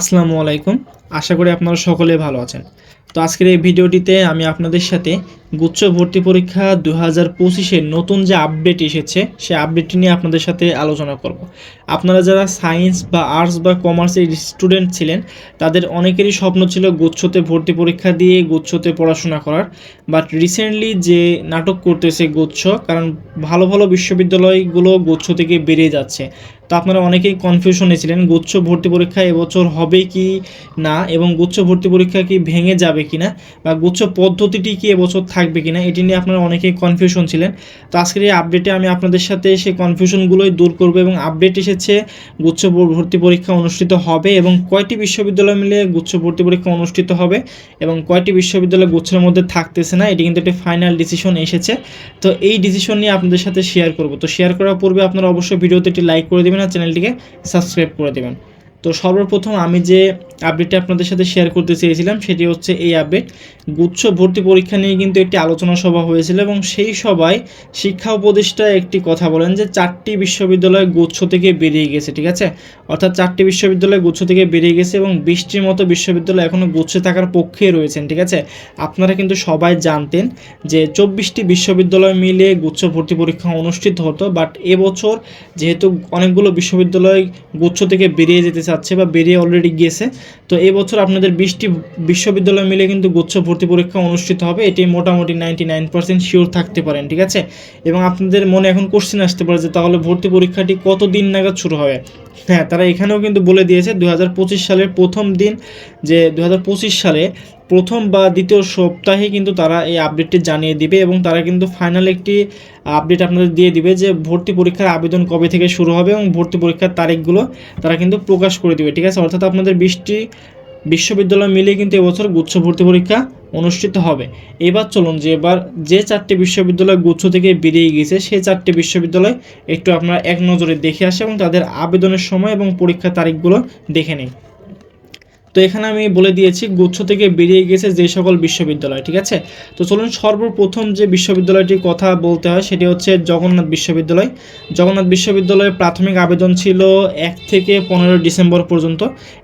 আসসালামু আলাইকুম। আশা করি আপনারা সকলে ভালো আছেন। তো আজকের এই ভিডিওটিতে আমি আপনাদের সাথে গুচ্ছ ভর্তি পরীক্ষা দু হাজার পঁচিশে নতুন যে আপডেট এসেছে সেই আপডেটটি নিয়ে আপনাদের সাথে আলোচনা করব। আপনারা যারা সায়েন্স বা আর্টস বা কমার্সের স্টুডেন্ট ছিলেন, তাদের অনেকেরই স্বপ্ন ছিল গুচ্ছতে ভর্তি পরীক্ষা দিয়ে গুচ্ছতে পড়াশোনা করার। বাট রিসেন্টলি যে নাটক করতেছে গুচ্ছ, কারণ ভালো ভালো বিশ্ববিদ্যালয়গুলো গুচ্ছ থেকে বেরিয়ে যাচ্ছে। তো আপনারা অনেকেই কনফিউশনে ছিলেন, গুচ্ছ ভর্তি পরীক্ষা এবছর হবে কি না এবং গুচ্ছ ভর্তি পরীক্ষা কি ভেঙে যাবে কি না বা গুচ্ছ পদ্ধতিটি কি এবছর থাকবে কি না এটি নিয়ে আপনারা অনেকেই কনফিউশন ছিলেন। তো আজকের এই আপডেটে আমি আপনাদের সাথে সেই কনফিউশনগুলোই দূর করব এবং আপডেট এসেছে গুচ্ছ ভর্তি পরীক্ষা অনুষ্ঠিত হবে এবং কয়টি বিশ্ববিদ্যালয় মিলে গুচ্ছ ভর্তি পরীক্ষা অনুষ্ঠিত হবে এবং কয়টি বিশ্ববিদ্যালয় গুচ্ছের মধ্যে থাকতেছে না, এটি কিন্তু একটি ফাইনাল ডিসিশন এসেছে। তো এই ডিসিশন নিয়ে আপনাদের সাথে শেয়ার করব। তো শেয়ার করার পূর্বে আপনারা অবশ্যই ভিডিওতে একটি লাইক করে দেবেন আর চ্যানেলটিকে সাবস্ক্রাইব করে দেবেন। তো সর্বপ্রথম আমি যে আপডেটটি আপনাদের সাথে শেয়ার করতে চেয়েছিলাম, সেটি হচ্ছে এই আপডেট গুচ্ছ ভর্তি পরীক্ষা নিয়ে কিন্তু একটি আলোচনা সভা হয়েছিল এবং সেই সভায় শিক্ষা উপদেষ্টা একটি কথা বলেন যে, চারটি বিশ্ববিদ্যালয় গুচ্ছ থেকে বেরিয়ে গেছে, ঠিক আছে? অর্থাৎ চারটি বিশ্ববিদ্যালয় গুচ্ছ থেকে বেরিয়ে গেছে এবং বিশটির মতো বিশ্ববিদ্যালয় এখনও গুচ্ছে থাকার পক্ষে রয়েছেন, ঠিক আছে? আপনারা কিন্তু সবাই জানতেন যে, চব্বিশটি বিশ্ববিদ্যালয় মিলে গুচ্ছ ভর্তি পরীক্ষা অনুষ্ঠিত হতো বাট এবছর যেহেতু অনেকগুলো বিশ্ববিদ্যালয় গুচ্ছ থেকে বেরিয়ে যেতে চাচ্ছে বা বেরিয়ে অলরেডি গিয়েছে তো এবছর আপনাদের বিশটি বিশ্ববিদ্যালয় মিলে কিন্তু গুচ্ছ ভর্তি পরীক্ষা অনুষ্ঠিত হবে। এটি মোটামুটি নাইনটি নাইন পার্সেন্ট শিওর থাকতে পারেন, ঠিক আছে? এবং আপনাদের মনে এখন কোশ্চেন আসতে পারে যে তাহলে ভর্তি পরীক্ষাটি কত দিন নাগাদ শুরু হবে? হ্যাঁ তারা এখানেও কিন্তু বলে দিয়েছে দু হাজার পঁচিশ সালের প্রথম দিন যে দুহাজার পঁচিশ সালে প্রথম বা দ্বিতীয় সপ্তাহে কিন্তু তারা এই আপডেটটি জানিয়ে দিবে এবং তারা কিন্তু ফাইনাল একটি আপডেট আপনাদের দিয়ে দিবে যে ভর্তি পরীক্ষার আবেদন কবে থেকে শুরু হবে এবং ভর্তি পরীক্ষার তারিখগুলো তারা কিন্তু প্রকাশ করে দিবে, ঠিক আছে? অর্থাৎ আপনাদের বিশটি বিশ্ববিদ্যালয় মিলিয়ে কিন্তু এবছর গুচ্ছ ভর্তি পরীক্ষা অনুষ্ঠিত হবে। এবার চলুন যে এবার যে চারটি বিশ্ববিদ্যালয় গুচ্ছ থেকে বেরিয়ে গেছে সেই চারটি বিশ্ববিদ্যালয় একটু আপনারা এক নজরে দেখে আসে এবং তাদের আবেদনের সময় এবং পরীক্ষার তারিখগুলো দেখে নিন তো এখানে আমি বলে দিয়েছি, গুচ্ছ থেকে বেরিয়ে গেছে যে সকল বিশ্ববিদ্যালয়, ঠিক আছে? তো চলুন সর্বপ্রথম যে বিশ্ববিদ্যালয়টির কথা বলতে হয় সেটি হচ্ছে জগন্নাথ বিশ্ববিদ্যালয়। জগন্নাথ বিশ্ববিদ্যালয়ের প্রাথমিক আবেদন ছিল এক থেকে পনেরো ডিসেম্বর পর্যন্ত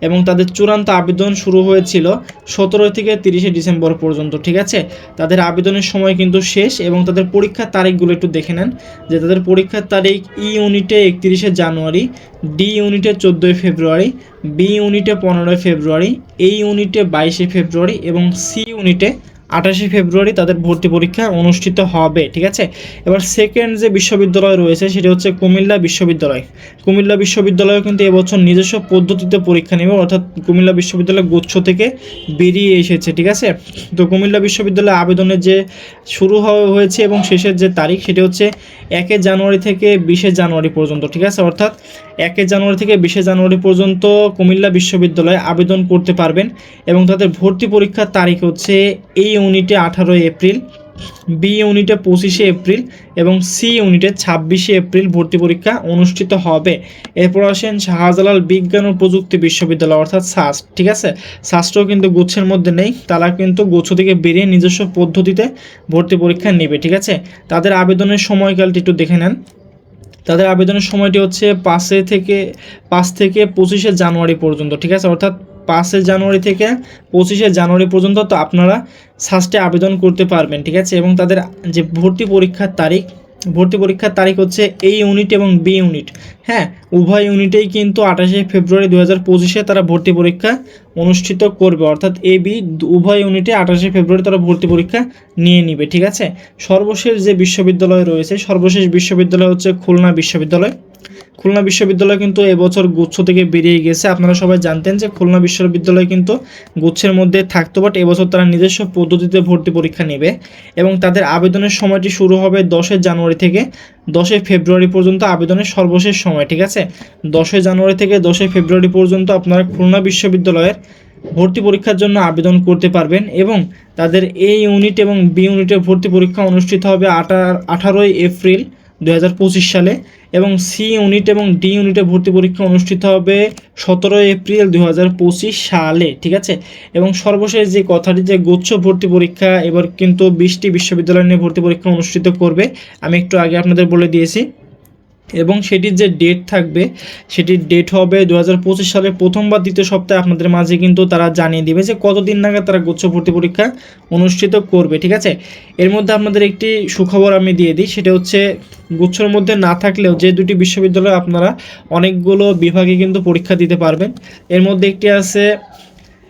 এবং তাদের চূড়ান্ত আবেদন শুরু হয়েছিল সতেরো থেকে তিরিশে ডিসেম্বর পর্যন্ত, ঠিক আছে? তাদের আবেদনের সময় কিন্তু শেষ এবং তাদের পরীক্ষার তারিখগুলো একটু দেখে নেন যে তাদের পরীক্ষার তারিখ ই ইউনিটে একত্রিশে জানুয়ারি, ডি ইউনিটে চোদ্দোই ফেব্রুয়ারি বি ইউনিটে পনেরোই ফেব্রুয়ারি এই ইউনিটে বাইশে ফেব্রুয়ারি এবং সি ইউনিটে আঠাশে ফেব্রুয়ারি তাদের ভর্তি পরীক্ষা অনুষ্ঠিত হবে, ঠিক আছে? এবার সেকেন্ড যে বিশ্ববিদ্যালয় রয়েছে সেটি হচ্ছে কুমিল্লা বিশ্ববিদ্যালয়। কুমিল্লা বিশ্ববিদ্যালয় কিন্তু এবছর নিজস্ব পদ্ধতিতে পরীক্ষা নেবে, অর্থাৎ কুমিল্লা বিশ্ববিদ্যালয় গুচ্ছ থেকে বেরিয়ে এসেছে, ঠিক আছে? তো কুমিল্লা বিশ্ববিদ্যালয়ে আবেদনের যে শুরু হয়েছে এবং শেষের যে তারিখ সেটি হচ্ছে একে জানুয়ারি থেকে বিশে জানুয়ারি পর্যন্ত, ঠিক আছে? অর্থাৎ একে জানুয়ারি থেকে বিশে জানুয়ারি পর্যন্ত কুমিল্লা বিশ্ববিদ্যালয়ে আবেদন করতে পারবেন এবং তাদের ভর্তি পরীক্ষার তারিখ হচ্ছে এই ইউনিটে আঠারোই এপ্রিল, বি ইউনিটে পঁচিশে এপ্রিল এবং সি ইউনিটে ছাব্বিশে এপ্রিল ভর্তি পরীক্ষা অনুষ্ঠিত হবে। এরপর আসেন শাহজালাল বিজ্ঞান ও প্রযুক্তি বিশ্ববিদ্যালয় অর্থাৎ সাস্ট ঠিক আছে? সাস্টও কিন্তু গুচ্ছের মধ্যে নেই, তারা কিন্তু গুচ্ছ থেকে বেরিয়ে নিজস্ব পদ্ধতিতে ভর্তি পরীক্ষা নেবে, ঠিক আছে? তাদের আবেদনের সময়কালটি একটু দেখে নেন। তাদের আবেদনের সময়টি হচ্ছে পাঁচে থেকে, পাঁচ থেকে পঁচিশে জানুয়ারি পর্যন্ত, ঠিক আছে? অর্থাৎ পাঁচে জানুয়ারি থেকে পঁচিশে জানুয়ারি পর্যন্ত তো আপনারা সাস্টে আবেদন করতে পারবেন, ঠিক আছে? এবং তাদের যে ভর্তি পরীক্ষার তারিখ ভর্তি পরীক্ষার তারিখ হচ্ছে এ ইউনিট এবং বি ইউনিট। হ্যাঁ উভয় ইউনিটেই কিন্তু আঠাশে ফেব্রুয়ারি দু হাজার পঁচিশে তারা ভর্তি পরীক্ষা অনুষ্ঠিত করবে। অর্থাৎ এ, বি উভয় ইউনিটে আঠাশে ফেব্রুয়ারি তারা ভর্তি পরীক্ষা নিয়ে নিবে, ঠিক আছে? সর্বশেষ যে বিশ্ববিদ্যালয় রয়েছে, সর্বশেষ বিশ্ববিদ্যালয় হচ্ছে খুলনা বিশ্ববিদ্যালয়। খুলনা বিশ্ববিদ্যালয় কিন্তু এবছর গুচ্ছ থেকে বেরিয়ে গেছে। আপনারা সবাই জানতেন যে খুলনা বিশ্ববিদ্যালয় কিন্তু গুচ্ছের মধ্যে থাকতো বাট এবছর তারা নিজস্ব পদ্ধতিতে ভর্তি পরীক্ষা নেবে এবং তাদের আবেদনের সময়টি শুরু হবে দশই জানুয়ারি থেকে দশই ফেব্রুয়ারি পর্যন্ত আবেদনের সর্বশেষ সময়, ঠিক আছে? দশই জানুয়ারি থেকে দশই ফেব্রুয়ারি পর্যন্ত আপনারা খুলনা বিশ্ববিদ্যালয়ের ভর্তি পরীক্ষার জন্য আবেদন করতে পারবেন এবং তাদের এ ইউনিট এবং বি ইউনিটের ভর্তি পরীক্ষা অনুষ্ঠিত হবে আঠা আঠারোই এপ্রিল দু হাজার পঁচিশ সালে। এবং সি ইউনিট এবং ডি ইউনিটে ভর্তি পরীক্ষা অনুষ্ঠিত হবে সতেরো এপ্রিল দু হাজার পঁচিশ সালে, ঠিক আছে? এবং সর্বশেষ যে কথাটি যে গুচ্ছ ভর্তি পরীক্ষা, এবার কিন্তু বিশটি বিশ্ববিদ্যালয় নিয়ে ভর্তি পরীক্ষা অনুষ্ঠিত করবে, আমি একটু আগে আপনাদের বলে দিয়েছি। এবং সেটির যে ডেট থাকবে, সেটির ডেট হবে দু হাজার পঁচিশ সালের প্রথম বা দ্বিতীয় সপ্তাহে আপনাদের মাঝে কিন্তু তারা জানিয়ে দিবে যে কতদিন নাগাদ তারা গুচ্ছ ভর্তি পরীক্ষা অনুষ্ঠিত করবে, ঠিক আছে? এর মধ্যে আপনাদের একটি সুখবর আমি দিয়ে দিই, সেটা হচ্ছে গুচ্ছর মধ্যে না থাকলেও যে দুটি বিশ্ববিদ্যালয়ে আপনারা অনেকগুলো বিভাগে কিন্তু পরীক্ষা দিতে পারবেন। এর মধ্যে একটি আছে,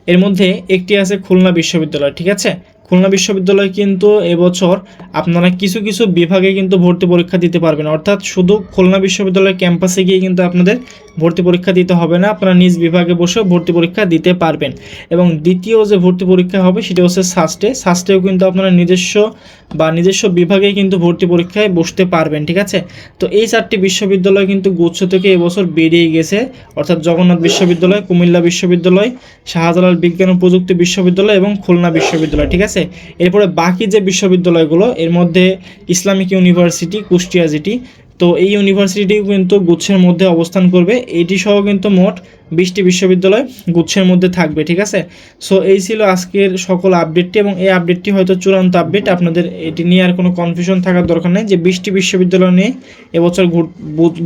এর মধ্যে একটি আছে খুলনা বিশ্ববিদ্যালয়, ঠিক আছে? খুলনা বিশ্ববিদ্যালয় কিন্তু এবছর আপনারা কিছু কিছু বিভাগে কিন্তু ভর্তি পরীক্ষা দিতে পারবেন। অর্থাৎ শুধু খুলনা বিশ্ববিদ্যালয়ের ক্যাম্পাসে গিয়ে কিন্তু আপনাদের ভর্তি পরীক্ষা দিতে হবে না, আপনারা নিজ বিভাগে বসেও ভর্তি পরীক্ষা দিতে পারবেন। এবং দ্বিতীয় যে ভর্তি পরীক্ষা হবে, সেটা হচ্ছে সাস্টে সাস্টেও কিন্তু আপনারা নিজস্ব বা নিজস্ব বিভাগে কিন্তু ভর্তি পরীক্ষায় বসতে পারবেন, ঠিক আছে? তো এই চারটি বিশ্ববিদ্যালয় কিন্তু গুচ্ছ থেকে এবছর বেরিয়ে গেছে। অর্থাৎ জগন্নাথ বিশ্ববিদ্যালয়, কুমিল্লা বিশ্ববিদ্যালয়, শাহজালাল বিজ্ঞান ও প্রযুক্তি বিশ্ববিদ্যালয় এবং খুলনা বিশ্ববিদ্যালয়, ঠিক আছে? এরপরে বাকি যে বিশ্ববিদ্যালয়গুলো, এর মধ্যে ইসলামিক ইউনিভার্সিটি, কুষ্টিয়া জিটি তো এই ইউনিভার্সিটিও কিন্তু গুচ্ছের মধ্যে অবস্থান করবে। এটি সহ কিন্তু মোট বিশটি বিশ্ববিদ্যালয় গুচ্ছের মধ্যে থাকবে, ঠিক আছে? সো এই ছিল আজকের সকল আপডেটটি এবং এই আপডেটটি হয়তো চূড়ান্ত আপডেট আপনাদের এটি নিয়ে আর কোনো কনফিউশন থাকার দরকার নেই। যে বিশটি বিশ্ববিদ্যালয় নিয়ে এবছর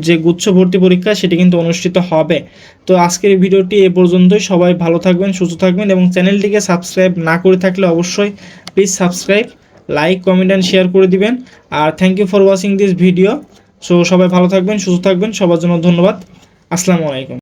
যে গুচ্ছ ভর্তি পরীক্ষা, সেটি কিন্তু অনুষ্ঠিত হবে। তো আজকের ভিডিওটি এ পর্যন্তই। সবাই ভালো থাকবেন, সুস্থ থাকবেন এবং চ্যানেলটিকে সাবস্ক্রাইব না করে থাকলে অবশ্যই please subscribe like comment and share করে দিবেন। আর thank you for watching this video so সবাই ভালো থাকবেন সুস্থ থাকবেন সবার জন্য ধন্যবাদ। আসসালামু আলাইকুম।